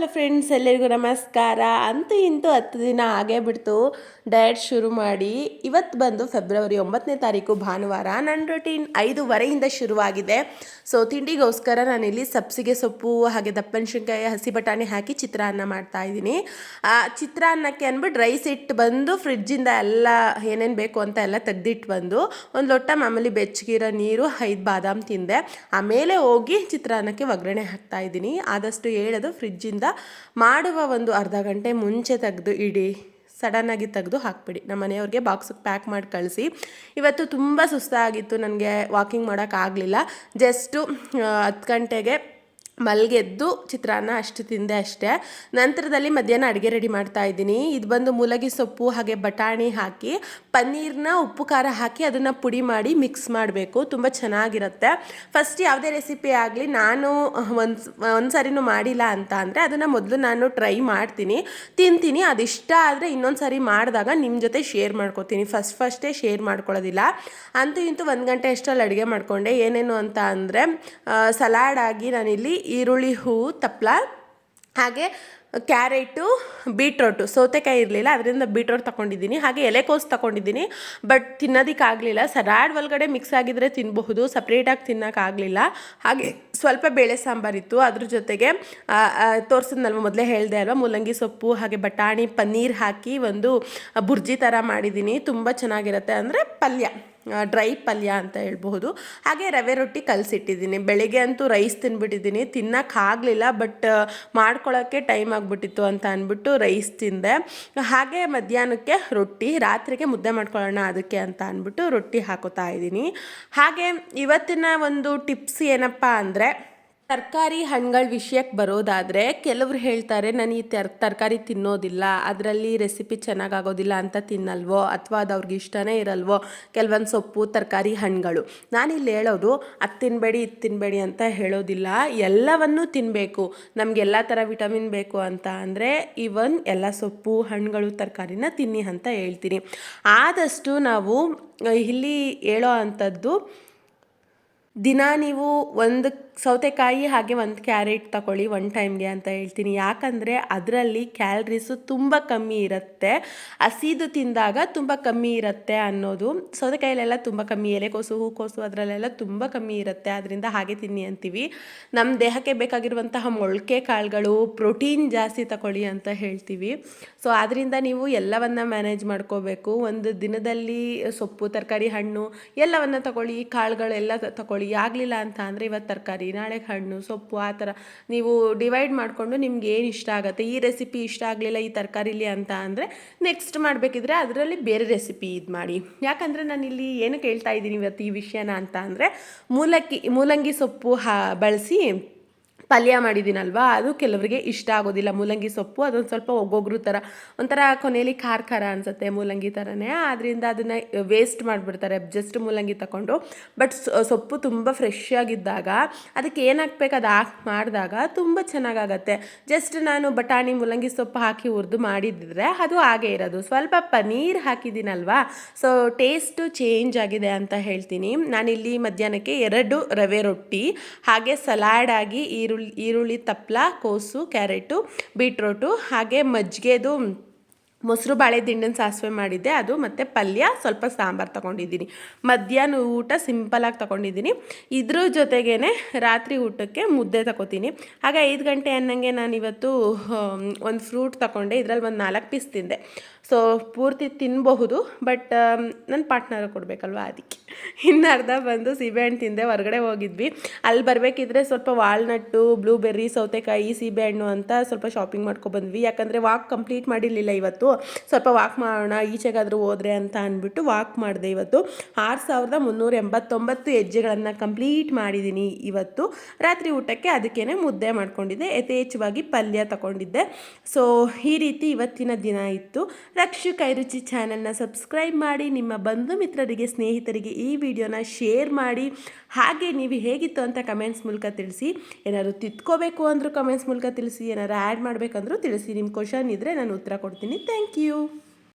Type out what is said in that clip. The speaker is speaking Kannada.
ಹಲೋ ಫ್ರೆಂಡ್ಸ್ ಎಲ್ಲರಿಗೂ ನಮಸ್ಕಾರ. ಅಂತೂ ಇಂತೂ ಹತ್ತು ದಿನ ಆಗೇ ಬಿಡ್ತು. ಡಯಟ್ ಶುರು ಮಾಡಿ ಇವತ್ತು ಬಂದು ಫೆಬ್ರವರಿ ಒಂಬತ್ತನೇ ತಾರೀಕು ಭಾನುವಾರ ನನ್ನ ರೊಟೀನ್ ಐದೂವರೆಯಿಂದ ಶುರುವಾಗಿದೆ. ಸೊ ತಿಂಡಿಗೋಸ್ಕರ ನಾನಿಲ್ಲಿ ಸಬ್ಸಿಗೆ ಸೊಪ್ಪು ಹಾಗೆ ದಪ್ಪಮೆಣಸಿನ್ಕಾಯಿ ಹಸಿ ಬಟಾಣಿ ಹಾಕಿ ಚಿತ್ರಾನ್ನ ಮಾಡ್ತಾ ಇದ್ದೀನಿ. ಆ, ಚಿತ್ರಾನ್ನಕ್ಕೆ ಅಂದ್ಬಿಟ್ಟು ರೈಸ್ ಇಟ್ಟು ಬಂದು ಫ್ರಿಡ್ಜಿಂದ ಎಲ್ಲ ಏನೇನು ಬೇಕು ಅಂತ ಎಲ್ಲ ತೆಗ್ದಿಟ್ಟು ಬಂದು ಒಂದು ಲೊಟ್ಟ ಮಾಮೂಲಿ ಬೆಚ್ಚಗಿರೋ ನೀರು, ಐದು ಬಾದಾಮ್ ತಿಂದೆ. ಆಮೇಲೆ ಹೋಗಿ ಚಿತ್ರಾನ್ನಕ್ಕೆ ಒಗ್ಗರಣೆ ಹಾಕ್ತಾ ಇದ್ದೀನಿ. ಆದಷ್ಟು ಹೇಳೋದು ಫ್ರಿಡ್ಜಿಂದ ಮಾಡುವ ಒಂದು ಅರ್ಧ ಗಂಟೆ ಮುಂಚೆ ತೆಗೆದು ಇಡಿ. ಸಡನ್ನಾಗಿ ತೆಗೆದು ಹಾಕ್ಬಿಡಿ. ನಮ್ಮ ಮನೆಯವ್ರಿಗೆ ಬಾಕ್ಸಿಗೆ ಪ್ಯಾಕ್ ಮಾಡಿ ಕಳಿಸಿ. ಇವತ್ತು ತುಂಬ ಸುಸ್ತಾಗಿತ್ತು. ನನಗೆ ವಾಕಿಂಗ್ ಮಾಡೋಕ್ಕಾಗಲಿಲ್ಲ ಜಸ್ಟು ಹತ್ತು ಗಂಟೆಗೆ ಮಲ್ಗೆದ್ದು ಚಿತ್ರಾನ್ನ ಅಷ್ಟು ತಿಂದೆ ಅಷ್ಟೇ. ನಂತರದಲ್ಲಿ ಮಧ್ಯಾಹ್ನ ಅಡುಗೆ ರೆಡಿ ಮಾಡ್ತಾ ಇದ್ದೀನಿ. ಇದು ಬಂದು ಮೂಲಗಿ ಸೊಪ್ಪು, ಹಾಗೆ ಬಟಾಣಿ ಹಾಕಿ, ಪನ್ನೀರ್ನ ಉಪ್ಪು, ಖಾರ ಹಾಕಿ ಅದನ್ನು ಪುಡಿ ಮಾಡಿ ಮಿಕ್ಸ್ ಮಾಡಬೇಕು. ತುಂಬ ಚೆನ್ನಾಗಿರುತ್ತೆ. ಫಸ್ಟ್ ಯಾವುದೇ ರೆಸಿಪಿ ಆಗಲಿ ನಾನು ಒಂದು ಒಂದು ಸಾರಿನೂ ಮಾಡಿಲ್ಲ ಅಂತ ಅಂದರೆ ಅದನ್ನು ಮೊದಲು ನಾನು ಟ್ರೈ ಮಾಡ್ತೀನಿ. ತಿಂತೀನಿ. ಅದಿಷ್ಟ ಆದರೆ ಇನ್ನೊಂದು ಸಾರಿ ಮಾಡಿದಾಗ ನಿಮ್ಮ ಜೊತೆ ಶೇರ್ ಮಾಡ್ಕೋತೀನಿ. ಫಸ್ಟ್ ಫಸ್ಟೇ ಶೇರ್ ಮಾಡ್ಕೊಳ್ಳೋದಿಲ್ಲ. ಅಂತೂ ಇಂತೂ ಒಂದು ಗಂಟೆ ಅಷ್ಟರಲ್ಲಿ ಅಡುಗೆ ಮಾಡಿಕೊಂಡೆ. ಏನೇನು ಅಂತ ಅಂದರೆ ಸಲಾಡ್ ಆಗಿ ನಾನಿಲ್ಲಿ ಈರುಳ್ಳಿ ಹೂವು ತಪ್ಪಲ ಹಾಗೆ ಕ್ಯಾರೆಟು, ಬೀಟ್ರೋಟು. ಸೌತೆಕಾಯಿ ಇರಲಿಲ್ಲ, ಅದರಿಂದ ಬೀಟ್ರೋಟ್ ತಗೊಂಡಿದ್ದೀನಿ ಹಾಗೆ ಎಲೆಕೋಸು ತಗೊಂಡಿದ್ದೀನಿ ಬಟ್ ತಿನ್ನೋದಕ್ಕಾಗಲಿಲ್ಲ. ಸರಾಡ್ ಒಳಗಡೆ ಮಿಕ್ಸ್ ಆಗಿದ್ರೆ ತಿನ್ನಬಹುದು ಸಪ್ರೇಟಾಗಿ ತಿನ್ನೋಕ್ಕಾಗಲಿಲ್ಲ. ಹಾಗೆ ಸ್ವಲ್ಪ ಬೇಳೆ ಸಾಂಬಾರಿತ್ತು ಅದ್ರ ಜೊತೆಗೆ ತೋರಿಸಿದ್ನಲ್ವ ಮೊದಲೇ ಹೇಳಿದೆ ಅಲ್ವಾ? ಮೂಲಂಗಿ ಸೊಪ್ಪು, ಹಾಗೆ ಬಟಾಣಿ, ಪನ್ನೀರ್ ಹಾಕಿ ಒಂದು ಬುರ್ಜಿ ಥರ ಮಾಡಿದ್ದೀನಿ. ತುಂಬ ಚೆನ್ನಾಗಿರುತ್ತೆ ಅಂದರೆ ಪಲ್ಯ. ಡ್ರೈ ಪಲ್ಯ ಅಂತ ಹೇಳ್ಬಹುದು. ಹಾಗೆ ರವೆ ರೊಟ್ಟಿ ಕಲಸಿಟ್ಟಿದ್ದೀನಿ. ಬೆಳಿಗ್ಗೆ ಅಂತೂ ರೈಸ್ ತಿನ್ಬಿಟ್ಟಿದ್ದೀನಿ. ತಿನ್ನೋಕ್ಕಾಗಲಿಲ್ಲ ಬಟ್ ಮಾಡ್ಕೊಳ್ಳೋಕ್ಕೆ ಟೈಮ್ ಆಗಿಬಿಟ್ಟಿತ್ತು ಅಂತ ಅಂದ್ಬಿಟ್ಟು ರೈಸ್ ತಿಂದೆ. ಹಾಗೆ ಮಧ್ಯಾಹ್ನಕ್ಕೆ ರೊಟ್ಟಿ, ರಾತ್ರಿಗೆ ಮುದ್ದೆ ಮಾಡ್ಕೊಳ್ಳೋಣ ಅದಕ್ಕೆ ಅಂತ ಅಂದ್ಬಿಟ್ಟು ರೊಟ್ಟಿ ಹಾಕೋತಾ ಇದ್ದೀನಿ. ಹಾಗೆ ಇವತ್ತಿನ ಒಂದು ಟಿಪ್ಸ್ ಏನಪ್ಪ ಅಂದರೆ ತರಕಾರಿ ಹಣ್ಣುಗಳ ವಿಷಯಕ್ಕೆ ಬರೋದಾದರೆ ಕೆಲವರು ಹೇಳ್ತಾರೆ, ನಾನು ಈ ತರ್ ತರಕಾರಿ ತಿನ್ನೋದಿಲ್ಲ, ಅದರಲ್ಲಿ ರೆಸಿಪಿ ಚೆನ್ನಾಗಾಗೋದಿಲ್ಲ ಅಂತ ತಿನ್ನಲ್ವೋ, ಅಥವಾ ಅದು ಅವ್ರಿಗೆ ಇಷ್ಟನೇ ಇರಲ್ವೋ, ಕೆಲವೊಂದು ಸೊಪ್ಪು, ತರಕಾರಿ ಹಣ್ಣುಗಳು ನಾನಿಲ್ಲಿ ಹೇಳೋದು, ಅದು ತಿನ್ನಬೇಡಿ ಇದು ತಿನ್ನಬೇಡಿ ಅಂತ ಹೇಳೋದಿಲ್ಲ, ಎಲ್ಲವನ್ನೂ ತಿನ್ನಬೇಕು ನಮಗೆಲ್ಲ ಥರ ವಿಟಮಿನ್ ಬೇಕು ಅಂತ ಅಂದರೆ, ಈವನ್ ಎಲ್ಲ ಸೊಪ್ಪು ಹಣ್ಣುಗಳು ತರಕಾರಿನ ತಿನ್ನಿ ಅಂತ ಹೇಳ್ತೀನಿ. ಆದಷ್ಟು ನಾವು ಇಲ್ಲಿ ಹೇಳೋ ಅಂಥದ್ದು ದಿನ ನೀವು ಒಂದು ಸೌತೆಕಾಯಿ ಹಾಗೆ ಒಂದು ಕ್ಯಾರೆಟ್ ತಗೊಳ್ಳಿ ಒನ್ ಟೈಮ್ಗೆ ಅಂತ ಹೇಳ್ತೀನಿ. ಯಾಕಂದರೆ ಅದರಲ್ಲಿ ಕ್ಯಾಲ್ರೀಸು ತುಂಬ ಕಮ್ಮಿ ಇರುತ್ತೆ. ಹಸಿದು ತಿಂದಾಗ ತುಂಬ ಕಮ್ಮಿ ಇರುತ್ತೆ ಅನ್ನೋದು. ಸೌತೆಕಾಯಿಲೆಲ್ಲ ತುಂಬ ಕಮ್ಮಿ, ಎಲೆಕೋಸು, ಹೂಕೋಸು ಅದರಲ್ಲೆಲ್ಲ ತುಂಬ ಕಮ್ಮಿ ಇರುತ್ತೆ. ಅದರಿಂದ ಹಾಗೆ ತಿನ್ನಿ ಅಂತೀವಿ. ನಮ್ಮ ದೇಹಕ್ಕೆ ಬೇಕಾಗಿರುವಂತಹ ಮೊಳಕೆ ಕಾಳುಗಳು ಪ್ರೋಟೀನ್ ಜಾಸ್ತಿ ತಗೊಳ್ಳಿ ಅಂತ ಹೇಳ್ತೀವಿ. ಸೊ ಆದ್ದರಿಂದ ನೀವು ಎಲ್ಲವನ್ನು ಮ್ಯಾನೇಜ್ ಮಾಡ್ಕೋಬೇಕು. ಒಂದು ದಿನದಲ್ಲಿ ಸೊಪ್ಪು, ತರಕಾರಿ, ಹಣ್ಣು ಎಲ್ಲವನ್ನು ತಗೊಳ್ಳಿ ಕಾಳುಗಳೆಲ್ಲ ತಗೊಳ್ಳಿ ಆಗಲಿಲ್ಲ ಅಂತ ಅಂದರೆ ಇವತ್ತು ತರಕಾರಿ, ನಾಳೆ ಹಣ್ಣು, ಸೊಪ್ಪು ಆ ಥರ ನೀವು ಡಿವೈಡ್ ಮಾಡಿಕೊಂಡು ನಿಮ್ಗೆ ಏನು ಇಷ್ಟ ಆಗುತ್ತೆ? ಈ ರೆಸಿಪಿ ಇಷ್ಟ ಆಗಲಿಲ್ಲ ಈ ತರಕಾರಿಲಿ ಅಂತ ಅಂದರೆ ನೆಕ್ಸ್ಟ್ ಮಾಡಬೇಕಿದ್ರೆ ಅದರಲ್ಲಿ ಬೇರೆ ರೆಸಿಪಿ ಇದು ಮಾಡಿ. ಯಾಕಂದರೆ ನಾನು ಇಲ್ಲಿ ಏನು ಕೇಳ್ತಾ ಇದ್ದೀನಿ ಇವತ್ತು ಈ ವಿಷಯನ ಅಂತ ಅಂದರೆ ಮೂಲಕ್ಕಿ, ಮೂಲಂಗಿ ಸೊಪ್ಪು ಹಾ, ಬಳಸಿ ಪಲ್ಯ ಮಾಡಿದ್ದೀನಲ್ವಾ? ಅದು ಕೆಲವರಿಗೆ ಇಷ್ಟ ಆಗೋದಿಲ್ಲ. ಮೂಲಂಗಿ ಸೊಪ್ಪು, ಅದೊಂದು ಸ್ವಲ್ಪ ಒಗ್ಗೊಗ್ರು ಥರ ಒಂಥರ ಕೊನೆಯಲ್ಲಿ ಖಾರ ಖಾರ ಅನಿಸುತ್ತೆ ಮೂಲಂಗಿ ಥರನೇ ಆದ್ದರಿಂದ ಅದನ್ನು ವೇಸ್ಟ್ ಮಾಡಿಬಿಡ್ತಾರೆ. ಜಸ್ಟ್ ಮೂಲಂಗಿ ತಗೊಂಡು ಬಟ್ ಸೊಪ್ಪು ತುಂಬ ಫ್ರೆಶ್ ಆಗಿದ್ದಾಗ, ಅದಕ್ಕೆ ಹಾಕ್ಬೇಕು ಅದು ಹಾಕಿ ಮಾಡಿದಾಗ ತುಂಬ ಚೆನ್ನಾಗಾಗತ್ತೆ. ಜಸ್ಟ್ ನಾನು ಬಟಾಣಿ, ಮೂಲಂಗಿ ಸೊಪ್ಪು ಹಾಕಿ ಹುರಿದು ಮಾಡಿದ್ರೆ ಅದು ಹಾಗೆ ಇರೋದು. ಸ್ವಲ್ಪ ಪನೀರ್ ಹಾಕಿದ್ದೀನಲ್ವಾ? ಸೊ ಟೇಸ್ಟು ಚೇಂಜ್ ಆಗಿದೆ ಅಂತ ಹೇಳ್ತೀನಿ. ನಾನಿಲ್ಲಿ ಮಧ್ಯಾಹ್ನಕ್ಕೆ ಎರಡು ರವೆ ರೊಟ್ಟಿ, ಹಾಗೆ ಸಲಾಡ್ ಆಗಿ ಈರುಳ್ಳಿ ಈರುಳ್ಳಿ ತಪ್ಪಲ ಕೋಸು ಕ್ಯಾರೆಟು ಬೀಟ್ರೋಟು ಹಾಗೆ ಮಜ್ಜಿಗೆದು ಮೊಸರು ಬಾಳೆ ದಿಂಡನ ಸಾಸಿವೆ ಮಾಡಿದ್ದೆ, ಅದು ಮತ್ತು ಪಲ್ಯ, ಸ್ವಲ್ಪ ಸಾಂಬಾರು ತೊಗೊಂಡಿದ್ದೀನಿ. ಮಧ್ಯಾಹ್ನ ಊಟ ಸಿಂಪಲಾಗಿ ತೊಗೊಂಡಿದ್ದೀನಿ. ಇದ್ರ ಜೊತೆಗೇ ರಾತ್ರಿ ಊಟಕ್ಕೆ ಮುದ್ದೆ ತಗೋತೀನಿ ಆಗ ಐದು ಗಂಟೆ ಅನ್ನಂಗೆ ನಾನು ಇವತ್ತು ಒಂದು ಫ್ರೂಟ್ ತಗೊಂಡೆ ಇದರಲ್ಲಿ ಒಂದು ನಾಲ್ಕು ಪೀಸ್ ತಿಂದೆ. ಸೊ ಪೂರ್ತಿ ತಿನ್ನಬಹುದು ಬಟ್ ನನ್ನ ಪಾರ್ಟ್ನರ್ ಕೊಡಬೇಕಲ್ವ ಅದಕ್ಕೆ. ಇನ್ನು ಅರ್ಧ ಬಂದು ಸೀಬೆಹಣ್ಣು ತಿಂದೆ, ಹೊರಗಡೆ ಹೋಗಿದ್ವಿ. ಅಲ್ಲಿ ಬರಬೇಕಿದ್ರೆ ಸ್ವಲ್ಪ ವಾಲ್ನಟ್ಟು, ಬ್ಲೂಬೆರ್ರಿ, ಸೌತೆಕಾಯಿ ಸೀಬೆಹಣ್ಣು ಅಂತ ಸ್ವಲ್ಪ ಶಾಪಿಂಗ್ ಮಾಡ್ಕೊಬಂದ್ವಿ ಯಾಕಂದರೆ ವಾಕ್ ಕಂಪ್ಲೀಟ್ ಮಾಡಿರಲಿಲ್ಲ ಇವತ್ತು. ಸ್ವಲ್ಪ ವಾಕ್ ಮಾಡೋಣ, ಈಚೆಗಾದರೂ ಹೋದ್ರೆ ಅಂತ ಅಂದ್ಬಿಟ್ಟು ವಾಕ್ ಮಾಡಿದೆ ಇವತ್ತು. ಆರು ಸಾವಿರದ ಮುನ್ನೂರ ಎಂಬತ್ತೊಂಬತ್ತು ಹೆಜ್ಜೆಗಳನ್ನು ಕಂಪ್ಲೀಟ್ ಮಾಡಿದ್ದೀನಿ ಇವತ್ತು. ರಾತ್ರಿ ಊಟಕ್ಕೆ ಅದಕ್ಕೇ ಮುದ್ದೆ ಮಾಡ್ಕೊಂಡಿದ್ದೆ, ಯಥೇಚ್ಛವಾಗಿ ಪಲ್ಯ ತಗೊಂಡಿದ್ದೆ. ಸೊ ಈ ರೀತಿ ಇವತ್ತಿನ ದಿನ ಇತ್ತು. ರಕ್ಷು ಕೈರುಚಿ ಚಾನಲ್ನ ಸಬ್ಸ್ಕ್ರೈಬ್ ಮಾಡಿ, ನಿಮ್ಮ ಬಂಧು ಮಿತ್ರರಿಗೆ, ಸ್ನೇಹಿತರಿಗೆ ಈ ವಿಡಿಯೋನ ಶೇರ್ ಮಾಡಿ. ಹಾಗೆ ನೀವು ಹೇಗಿತ್ತು ಅಂತ ಕಮೆಂಟ್ಸ್ ಮೂಲಕ ತಿಳಿಸಿ. ಏನಾದ್ರು ತಿತ್ಕೋಬೇಕು ಅಂದರೂ ಕಮೆಂಟ್ಸ್ ಮೂಲಕ ತಿಳಿಸಿ, ಏನಾದ್ರು ಆ್ಯಡ್ ಮಾಡಬೇಕಂದ್ರೂ ತಿಳಿಸಿ. ನಿಮ್ಮ ಕ್ವಶನ್ ಇದ್ದರೆ ನಾನು ಉತ್ತರ ಕೊಡ್ತೀನಿ. Thank Thank you.